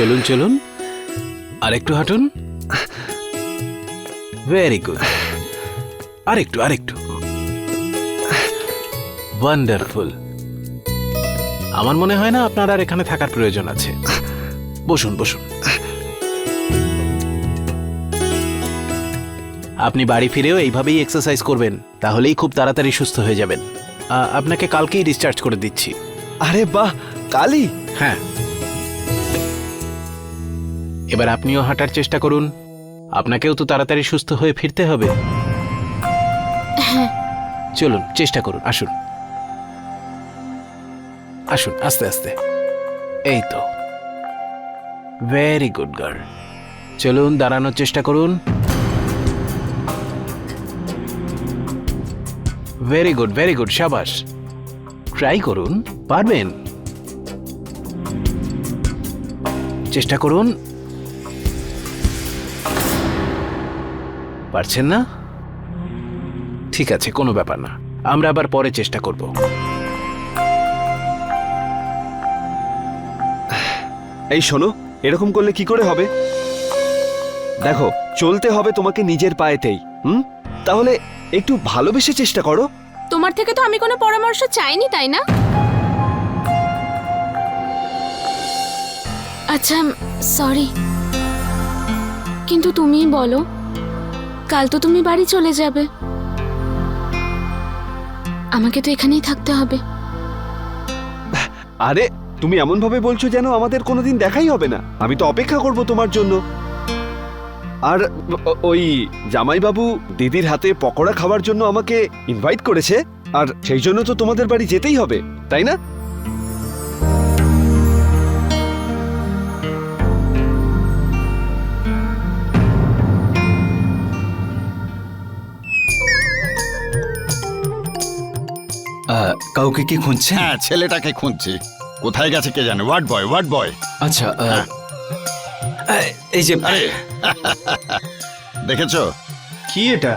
চলুন চলুন। আর একটু হাঁটুন। ভেরি গুড আরেকটু আরেকটু। ওয়ান্ডারফুল আমার মনে হয় না আপনার আর এখানে থাকার প্রয়োজন আছে। বসুন বসুন। আপনি বাড়ি ফিরেও এইভাবেই এক্সারসাইজ করবেন তাহলেই খুব তাড়াতাড়ি সুস্থ হয়ে যাবেন। আপনাকে কালকেই ডিসচার্জ করে দিচ্ছি। আরে বাহ কালই? হ্যাঁ। এবার আপনিও হাঁটার চেষ্টা করুন। আপনাকেও তো তাড়াতাড়ি সুস্থ হয়ে ফিরতে হবে। চলুন চেষ্টা করুন আসুন। আসুন আস্তে আস্তে। এই তো। ভেরি গুড গার্ল চলুন দাঁড়ানোর চেষ্টা করুন। ভেরি গুড ভেরি গুড সাবাস। ট্রাই করুন পারবেন? চেষ্টা করুন। পারছেন না? ঠিক আছে কোনো ব্যাপার না। আমরা আবার পরে চেষ্টা করব। এই শোনো এরকম করলে কি করে হবে? দেখো চলতে হবে তোমাকে নিজের পায়েতেই হুম? তাহলে একটু ভালোবেসে চেষ্টা করো। তোমার থেকে তো আমি কোনো পরামর্শ চাইনি তাই না? আচ্ছা সরি কিন্তু তুমিই বলো। কাল তো তুমি বাড়ি চলে যাবে। আমাকে তো এখানেই থাকতে হবে। আরে, তুমি এমন ভাবে বলছো যেন আমাদের কোনোদিন দেখাই হবে না। আমি তো অপেক্ষা করব তোমার জন্য। আর ওই জামাইবাবু দিদির হাতে পকোড়া খাওয়ার জন্য আমাকে ইনভাইট করেছে। আর সেই জন্য তো তোমাদের বাড়ি যেতেই হবে, তাই না? কাউকে কি খুঁজছেন? হ্যাঁ ছেলেটাকে খুঁজছি। কোথায় গেছে কে জানে? ওয়ার্ড বয় ওয়ার্ড বয় আচ্ছা আহ, আহ, এই যে আরে দেখেছ? কি এটা?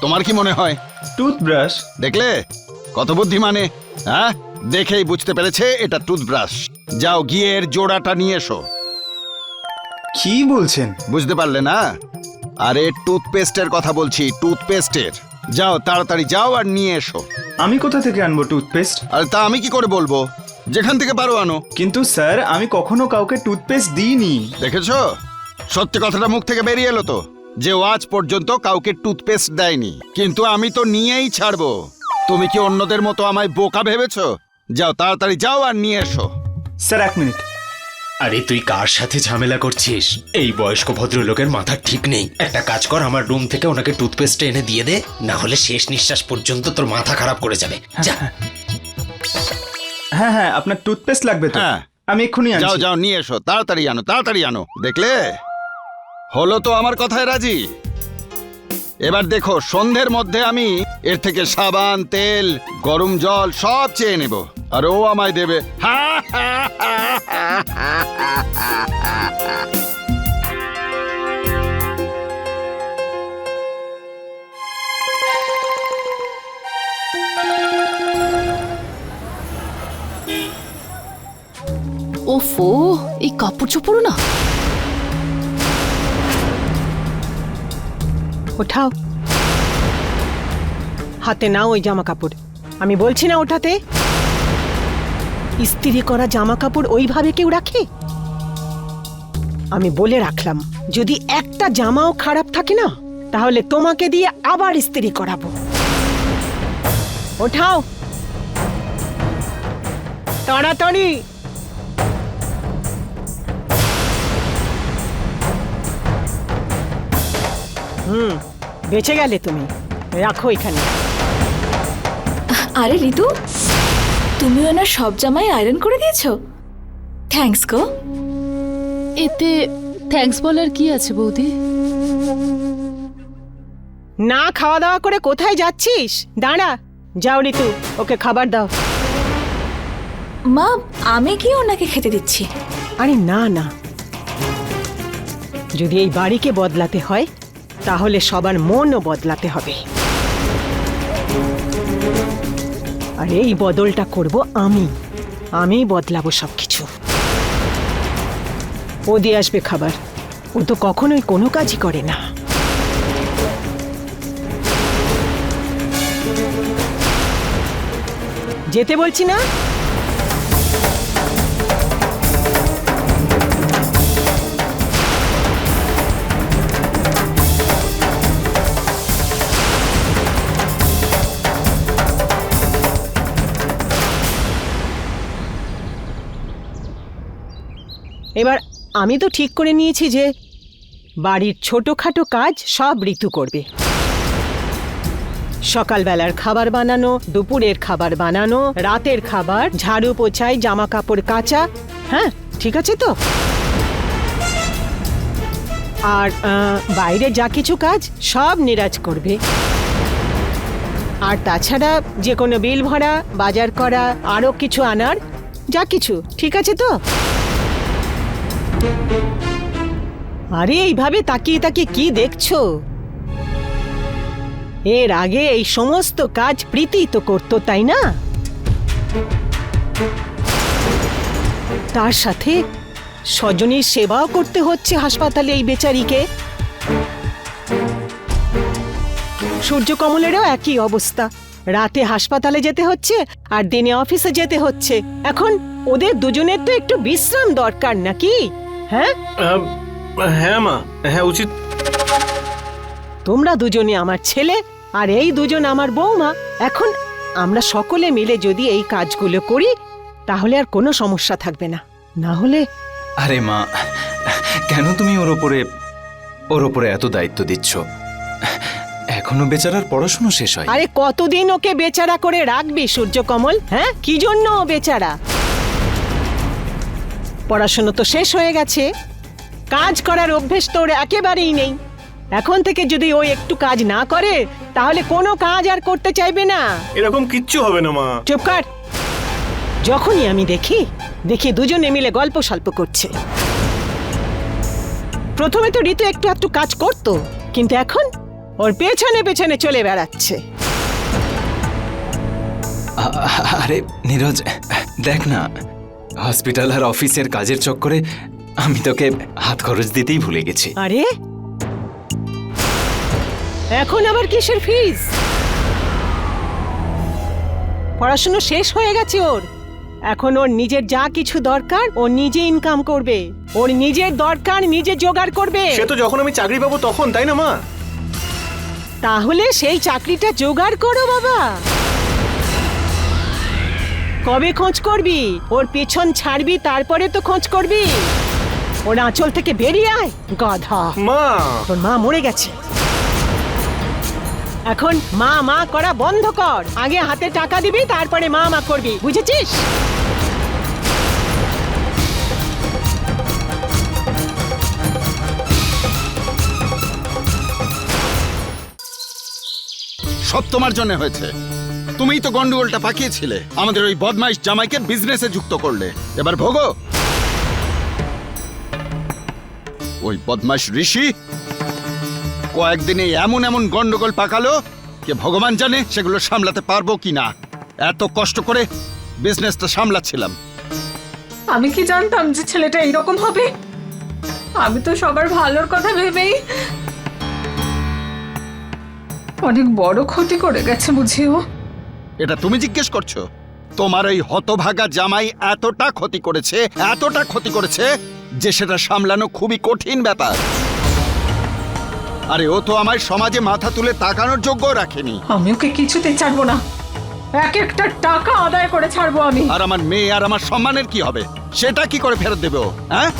তোমার কি মনে হয়? টুথব্রাশ দেখলে? কত বুদ্ধি মানে হ্যাঁ? দেখেই বুঝতে পেরেছে এটা টুথব্রাশ যাও গিয়ে এর জোড়াটা নিয়ে এসো। কি বলছেন? বুঝতে পারলে না? আরে টুথপেস্টের কথা বলছি টুথপেস্টের যাও তাড়াতাড়ি যাও আর নিয়ে এসো। আমি কোথা থেকে আনব টুথপেস্ট আর তা আমি কি করে বলব? যেখান থেকে পারো আনো। কিন্তু স্যার আমি কখনো কাউকে টুথপেস্ট দিইনি। দেখেছ? সত্যি কথাটা মুখ থেকে বেরিয়ে এলো তো। যে ও আজ পর্যন্ত কাউকে টুথপেস্ট দেয়নি। কিন্তু আমি তো নিয়েই ছাড়বো। তুমি কি অন্যদের মতো আমায় বোকা ভেবেছো? যাও তাড়াতাড়ি যাও আর নিয়ে এসো। স্যার এক মিনিট। আরে তুই কার সাথে ঝামেলা করছিস? এই বয়স্ক ভদ্রলোকের মাথা ঠিক নেই। একটা কাজ কর আমার রুম থেকে ওনাকে টুথপেস্ট এনে দিয়ে দে না হলে শেষ নিঃশ্বাস পর্যন্ত তোর মাথা খারাপ করে যাবে। যা। হ্যাঁ। হ্যাঁ আপনার টুথপেস্ট লাগবে তো? হ্যাঁ। আমি এক্ষুনি যাও আনছি। যাও নিয়ে এসো তাড়াতাড়ি আনো তাড়াতাড়ি আনো। দেখলে? হলো তো আমার কথায় রাজি? এবার দেখো সন্ধ্যের মধ্যে আমি এর থেকে সাবান তেল গরম জল সব চেয়ে নেব। আর ও আমায় দেবে। ওফো এই কাপড় চোপড় না? ওঠাও। হাতে নাও ওই জামা কাপড় আমি বলছি না ওঠাতে। ইস্ত্রি করা জামা কাপড় ওইভাবে কেউ রাখে? আমি বলে রাখলাম, যদি একটা জামাও খারাপ থাকে না, তাহলে তোমাকে দিয়ে আবার ইস্ত্রি করাবো। ওঠাও। তাড়াতাড়ি! হুম বেঁচে গেলে তুমি। রাখো এখানে। আরে ঋতু তুমি ওনার সব জামাই আয়রন করে দিয়েছ? থ্যাঙ্কস গো। এতে থ্যাঙ্কস বলার কি আছে বৌদি? না খাওয়া দাওয়া করে কোথায় যাচ্ছিস? দাঁড়া। যাও ঋতু ওকে খাবার দাও। মা আমি কি ওনাকে খেতে দিচ্ছি। আরে না না। যদি এই বাড়িকে বদলাতে হয় তাহলে সবার মনও বদলাতে হবে। আর এই বদলটা করব আমি। আমি বদলাবো সব কিছু ও দিয়ে আসবে খাবার। ও তো কখনোই কোনো কাজই করে না। যেতে বলছি না? আমি তো ঠিক করে নিয়েছি যে বাড়ির ছোটোখাটো কাজ সব ঋতু করবে। সকালবেলার খাবার বানানো, দুপুরের খাবার বানানো, রাতের খাবার, ঝাড়ু পোছাই জামা কাপড় কাচা হ্যাঁ ঠিক আছে তো? আর বাইরে যা কিছু কাজ সব নিরাজ করবে। আর তাছাড়া যে কোনো বিল ভরা, বাজার করা, আরও কিছু আনার, যা কিছু, ঠিক আছে তো? আরে, এইভাবে তাকিয়ে তাকিয়ে কি দেখছ? এর আগে এই সমস্ত কাজ প্রীতি তো করতো, তাই না? তার সাথে স্বজনীর সেবাও করতে হচ্ছে হাসপাতালে এই বেচারিকে। সূর্যকমলেরও একই অবস্থা। রাতে হাসপাতালে যেতে হচ্ছে আর দিনে অফিসে যেতে হচ্ছে। এখন ওদের দুজনের তো একটু বিশ্রাম দরকার নাকি? হ্যাঁ? হ্যাঁ মা হ্যাঁ উচিত। তোমরা দুজনে আমার ছেলে আর এই দুজন আমার বৌমা এখন আমরা সকলে মিলে যদি এই কাজগুলো করি তাহলে আর কোনো সমস্যা থাকবে না। না হলে আরে মা কেন তুমি ওর ওপরে ওর ওপরে এত দায়িত্ব দিচ্ছ? এখনও বেচারার পড়াশুনো শেষ হয় আরে কতদিন ওকে বেচারা করে রাখবি সূর্যকমল? হ্যাঁ? কি জন্য ও বেচারা? পড়াশোনা তো শেষ হয়ে গেছে। কাজ করার অভ্যেস তো ওর একেবারেই নেই। এখন থেকে যদি ও একটু কাজ না করে তাহলে কোনো কাজ আর করতে চাইবে না। এরকম কিচ্ছু হবে না মা। চুপ কর। যখনই আমি দেখি দেখি দুজনে মিলে গল্প স্বল্প করছে। প্রথমে তো ঋতু একটু একটু কাজ করতো কিন্তু এখন ওর পেছনে পেছনে চলে বেড়াচ্ছে। আরে নীরজ দেখ না হসপিটাল আর অফিসের কাজের চক্করে আমি তোকে হাত খরচ দিতেই ভুলে গেছি। আরে? এখন আবার কিসের ফিস পড়াশুনো শেষ হয়ে গেছে ওর। এখন ওর নিজের যা কিছু দরকার ও নিজে ইনকাম করবে। ওর নিজের দরকার নিজে জোগাড় করবে। সে তো যখন আমি চাকরি পাবো তখন তাই না মা? তাহলে সেই চাকরিটা জোগাড় করো বাবা। কবে খোঁজ করবি? ওর পেছন ছাড়বি তারপরে তো খোঁজ করবি। ওর আঁচল থেকে বেরিয়ে আয় গাধা। মা! তোর মা মরে গেছে। এখন মা মা করা বন্ধ কর। আগে হাতে টাকা দিবি তারপরে মা মা করবি। বুঝেছিস? সব তোমার জন্য হয়েছে। তুমিই তো গন্ডগোলটা পাকিয়েছিলে। আমাদের ওই বদমাইশ জামাইকে বিজনেসে যুক্ত করলে। এবার ভোগো। ওই বদমাইশ ঋষি, কয়েকদিনে এমন এমন গন্ডগোল পাকালো কে ভগবান জানে সেগুলো সামলাতে পারব কি না এত কষ্ট করে বিজনেসটা সামলাচ্ছিলাম। আমি কি জানতাম যে ছেলেটা এইরকম হবে? আমি তো সবার ভালোর কথা ভেবেই অনেক বড় ক্ষতি করে গেছে বুঝিও। এটা তুমি জিজ্ঞেস করছ? তোমার ওই হতভাগা জামাই এতটা ক্ষতি করেছে এতটা ক্ষতি করেছে যে সেটা সামলানো খুবই কঠিন ব্যাপার। আরে ও তো আমার সমাজে মাথা তুলে তাকানোর যোগ্য রাখেনি। আমি ওকে কিছুতেই ছাড়বো না। এক একটা টাকা আদায় করে ছাড়বো আমি। আর আমার মেয়ে আর আমার সম্মানের কি হবে? সেটা কি করে ফেরত দেবে ও হ্যাঁ?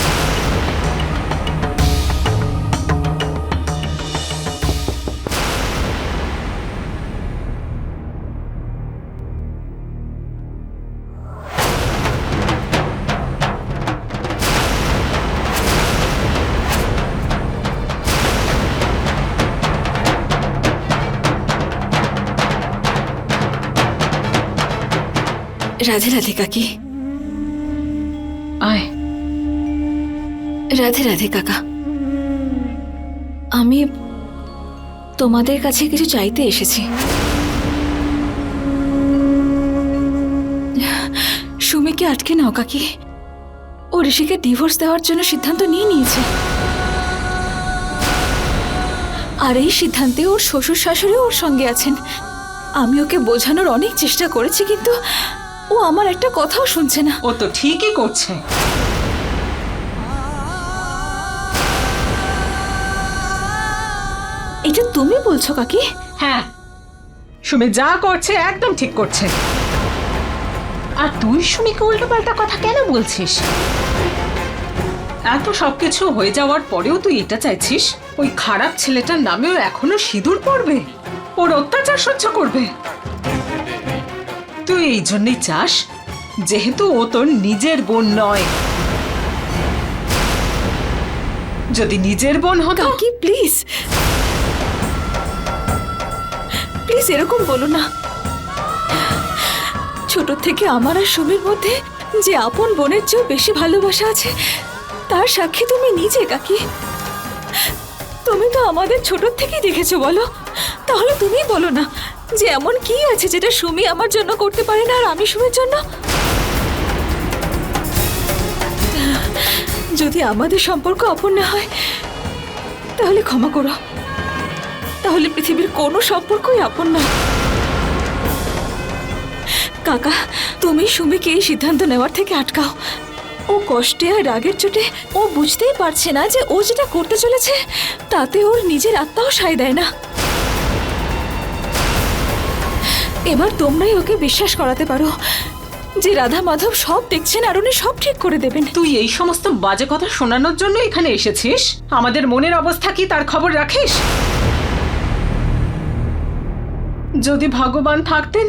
রাধে রাধে কাকি। আয়। রাধে রাধে কাকা। আমি তোমাদের কাছে কিছু চাইতে এসেছি। সুমিকে আটকে নাও কাকি। ও ঋষিকে ডিভোর্স দেওয়ার জন্য সিদ্ধান্ত নিয়ে নিয়েছে। আর এই সিদ্ধান্তে ওর শ্বশুর শাশুড়িও ওর সঙ্গে আছেন। আমি ওকে বোঝানোর অনেক চেষ্টা করেছি কিন্তু ও আমার একটা কথাও শুনছে না। ও তো ঠিকই করছে। এটা তুমি বলছো কাকি? হ্যাঁ। সুমি যা করছে একদম ঠিক করছে। আর তুই সুমিকে উল্টো পাল্টা কথা কেন বলছিস? এত সবকিছু হয়ে যাওয়ার পরেও তুই এটা চাইছিস? ওই খারাপ ছেলেটার নামেও এখনও সিঁদুর পড়বে? ওর অত্যাচার সহ্য করবে? তুই এই জন্যই চাস? যেহেতু ও তোর নিজের বোন নয়। যদি নিজের বোন হতো কাকি, প্লিজ। প্লিজ এরকম বলো না। ছোট থেকে আমার আর সুমির মধ্যে যে আপন বোনের চেয়েও বেশি ভালোবাসা আছে, তার সাক্ষী তুমি নিজে, কাকি। তুমি তো আমাদের ছোট থেকেই দেখেছ, বলো। তাহলে তুমি বলো না। যে এমন কি আছে যেটা সুমি আমার জন্য করতে পারে না আর আমি সুমির জন্য? যদি আমাদের সম্পর্ক না হয়, তাহলে ক্ষমা করো। তাহলে পৃথিবীর কোনো সম্পর্কই আপন না কাকা, তুমি সুমিকে এই সিদ্ধান্ত নেওয়ার থেকে আটকাও। ও কষ্টে আর রাগের চোটে ও বুঝতেই পারছে না যে ও যেটা করতে চলেছে, তাতে ওর নিজের আত্মাও সায় দেয় না। এবার তোমরাই ওকে বিশ্বাস করাতে পারো। যে রাধা মাধব সব দেখছেন আর উনি সব ঠিক করে দেবেন। তুই এই সমস্ত বাজে কথা শোনানোর জন্য এখানে এসেছিস? আমাদের মনের অবস্থা কি তার খবর রাখিস? যদি ভগবান থাকতেন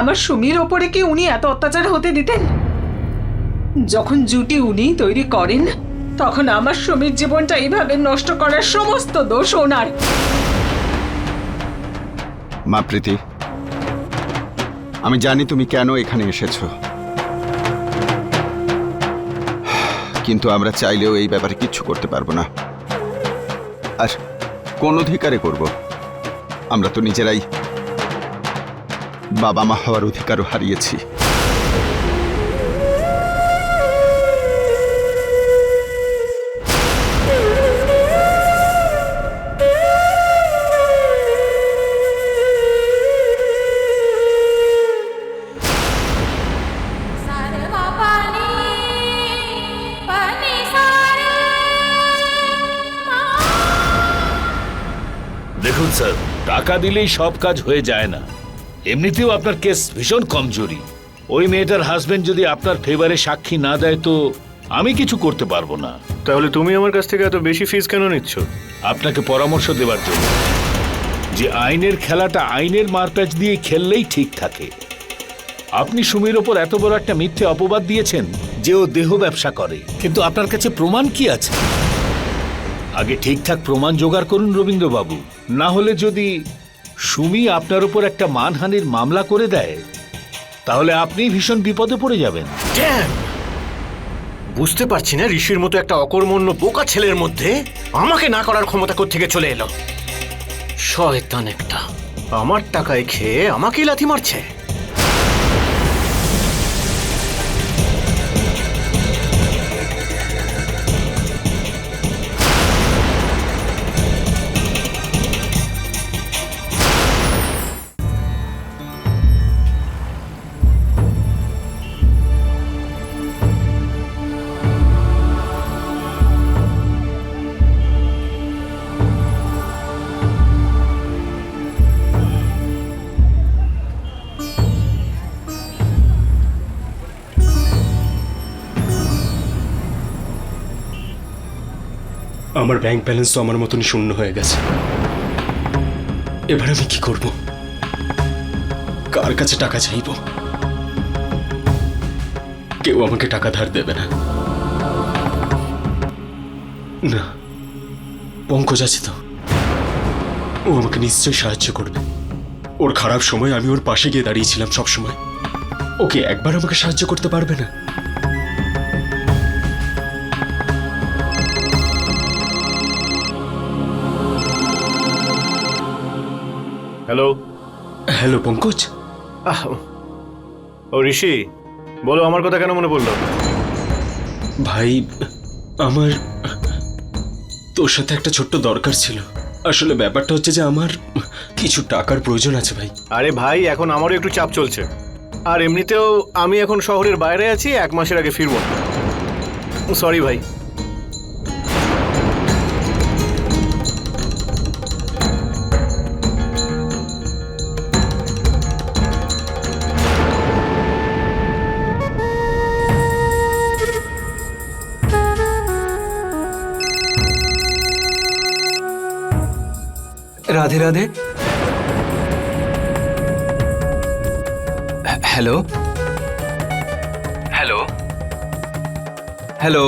আমার সুমির ওপরে কি উনি এত অত্যাচার হতে দিতেন? যখন জুটি উনি তৈরি করেন তখন আমার সুমির জীবনটা এইভাবে নষ্ট করার সমস্ত দোষ ওনার। মা প্রীতি আমি জানি তুমি কেন এখানে এসেছ। কিন্তু আমরা চাইলেও এই ব্যাপারে কিচ্ছু করতে পারব না। আর কোন অধিকারে করব। আমরা তো নিজেরাই বাবা মা হওয়ার অধিকারও হারিয়েছি। টাকা দিলেই সব কাজ হয়ে যায় না। এমনিতেও আপনার কেস ভীষণ কমজোরি। ওই মেয়েটার হাজবেন্ড যদি আপনার ফেভারে সাক্ষী না দেয় তো আমি কিছু করতে পারব না। তাহলে তুমি আমার কাছ থেকে এত বেশি ফিস কেন নিচ্ছ? আপনাকে পরামর্শ দেওয়ার জন্য যে আইনের খেলাটা আইনের মারপ্যাচ দিয়ে খেললেই ঠিক থাকে। আপনি সুমির ওপর এত বড় একটা মিথ্যে অপবাদ দিয়েছেন যে ও দেহ ব্যবসা করে। কিন্তু আপনার কাছে প্রমাণ কি আছে? আগে ঠিকঠাক প্রমাণ জোগাড় করুন রবীন্দ্রবাবু। না হলে যদি সুমি আপনার উপর একটা মানহানির মামলা করে দেয়, তাহলে আপনি ভীষণ বিপদে পড়ে যাবেন। বুঝতে পারছি না ঋষির মতো একটা অকর্মণ্য বোকা ছেলের মধ্যে আমাকে না করার ক্ষমতা থেকে চলে এলো। শয়তান একটা। আমার টাকায় খেয়ে আমাকেই লাথি মারছে। আমার ব্যাংক ব্যালেন্স তো আমার মতনই শূন্য হয়ে গেছে। এবার আমি কি করব? কার কাছে টাকা চাইব? কেউ আমাকে টাকা ধার দেবে না। না, পঙ্কজ আছে তো। ও আমাকে নিশ্চয়ই সাহায্য করবে। ওর খারাপ সময় আমি ওর পাশে গিয়ে দাঁড়িয়েছিলাম সবসময়। ওকে একবার আমাকে সাহায্য করতে পারবে না? হ্যালো হ্যালো পঙ্কজ আহ ও ঋষি বলো আমার কথা কেন মনে পড়ল? ভাই আমার তোর সাথে একটা ছোট্ট দরকার ছিল। আসলে ব্যাপারটা হচ্ছে যে আমার কিছু টাকার প্রয়োজন আছে ভাই। আরে ভাই এখন আমারও একটু চাপ চলছে। আর এমনিতেও আমি এখন শহরের বাইরে আছি এক মাসের আগে ফিরবো। সরি ভাই। রাধে রাধে হ্যাঁ, হ্যালো হ্যালো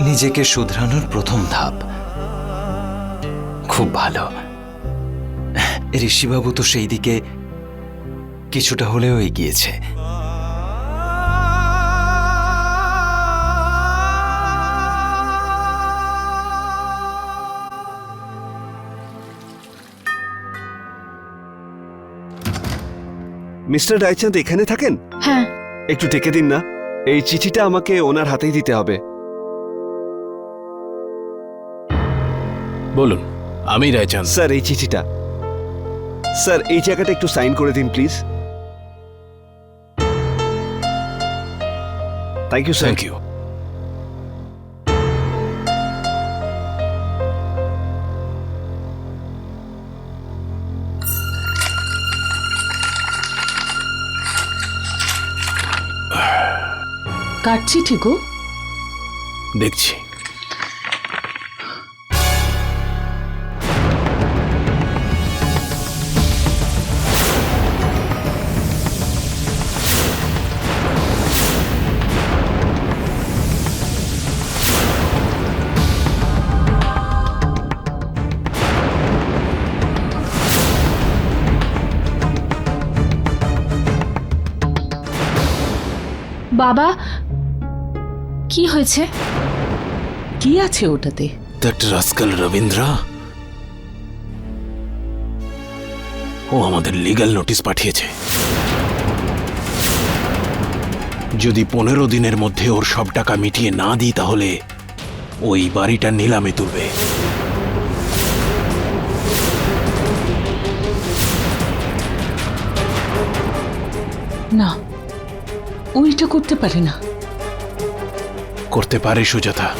নিজেকে শুধরানোর প্রথম ধাপ। খুব ভালো। ঋষিবাবু তো সেই দিকে কিছুটা হলেও এগিয়েছে। মিস্টার রায়চাঁদ এখানে থাকেন? হ্যাঁ। একটু টেকে দিন না। এই চিঠিটা আমাকে ওনার হাতেই দিতে হবে। বলুন আমি রায়চাঁদ স্যার এই চিঠিটা। স্যার এই জায়গাটা একটু সাইন করে দিন please. Thank you thank you কাটছি ঠিকও? দেখছি। বাবা? কি হয়েছে? কি আছে ওটাতে? That rascal Rabindra. ও আমাদের লিগাল নোটিশ পাঠিয়েছে। যদি পনেরো দিনের মধ্যে ওর সব টাকা মিটিয়ে না দিই তাহলে ওই বাড়িটা নিলামে তুলবে। না ওইটা করতে পারে না। করতে পারে সুজাতা।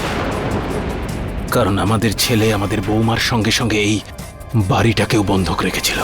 কারণ আমাদের ছেলে আমাদের বৌমার সঙ্গে সঙ্গে এই বাড়িটাকেও বন্ধক রেখেছিল।